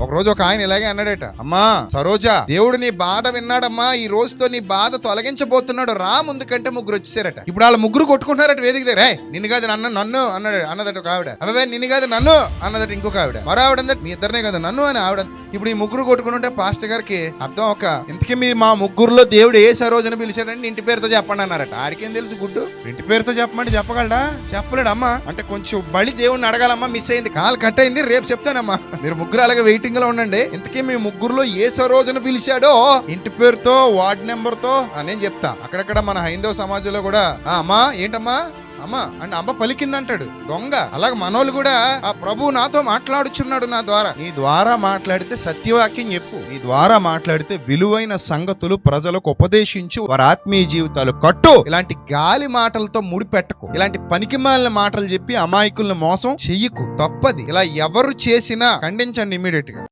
ఒక రోజు ఒక ఆయన ఇలాగే అన్నాడట అమ్మా సరోజ దేవుడు నీ బాధ విన్నాడమ్మా ఈ రోజుతో నీ బాధ తొలగించబోతున్నాడు రా ముందు కంటే ముగ్గురు వచ్చారట ఇప్పుడు వాళ్ళ ముగ్గురు కొట్టుకుంటున్నారట వేదిక దగ్గర నిన్ను కాదు నన్ను నన్ను అన్నాడు అన్నదట ఒక ఆవిడ. అవే నిన్ను కాదు నన్ను అన్నదట ఇంకొక ఆవిడ. మరో ఆవిడ మీ ఇద్దరినే కదా నన్ను అని ఆవిడ ఇప్పుడు ఈ ముగ్గురు కొట్టుకుంటుంటే పాస్టర్ గారికి అర్థం ఒక ఇంతకీ మీ మా ముగ్గురులో దేవుడు ఏ సరోజన పిలిచారని ఇంటి పేరుతో చెప్పండి అన్నారట. ఆడికేం తెలుసు గుడ్డు? ఇంటి పేరుతో చెప్పమంటే చెప్పగలడా? చెప్పలేడమ్మా. అంటే కొంచెం బలి దేవుడిని అడగాలమ్మా మిస్ అయింది. కాలు కట్ అయింది రేపు చెప్తానమ్మా. మీరు ముగ్గురు అలాగే వెయిటింగ్ లో ఉండండి. ఇంతకీ మీ ముగ్గురులో ఏ సరోజన పిలిచాడో ఇంటి పేరుతో వార్డ్ నెంబర్తో ఆ, నేను చెప్తా. అక్కడక్కడ మన హైందవ సమాజంలో కూడా. అమ్మా ఏంటమ్మా? అమ్మా అండ్ అమ్మ పలికిందంటాడు. దొంగ. అలాగే మనోళ్ళు కూడా ఆ ప్రభు నాతో మాట్లాడుచున్నాడు నా ద్వారా. నీ ద్వారా మాట్లాడితే సత్యవాక్యం చెప్పు. నీ ద్వారా మాట్లాడితే విలువైన సంగతులు ప్రజలకు ఉపదేశించు. వారి ఆత్మీయ జీవితాలు కట్టు. ఇలాంటి గాలి మాటలతో ముడిపెట్టకు. ఇలాంటి పనికిమాలిన మాటలు చెప్పి అమాయకులను మోసం చెయ్యకు. తప్పది. ఇలా ఎవరు చేసినా ఖండించండి ఇమీడియట్గా.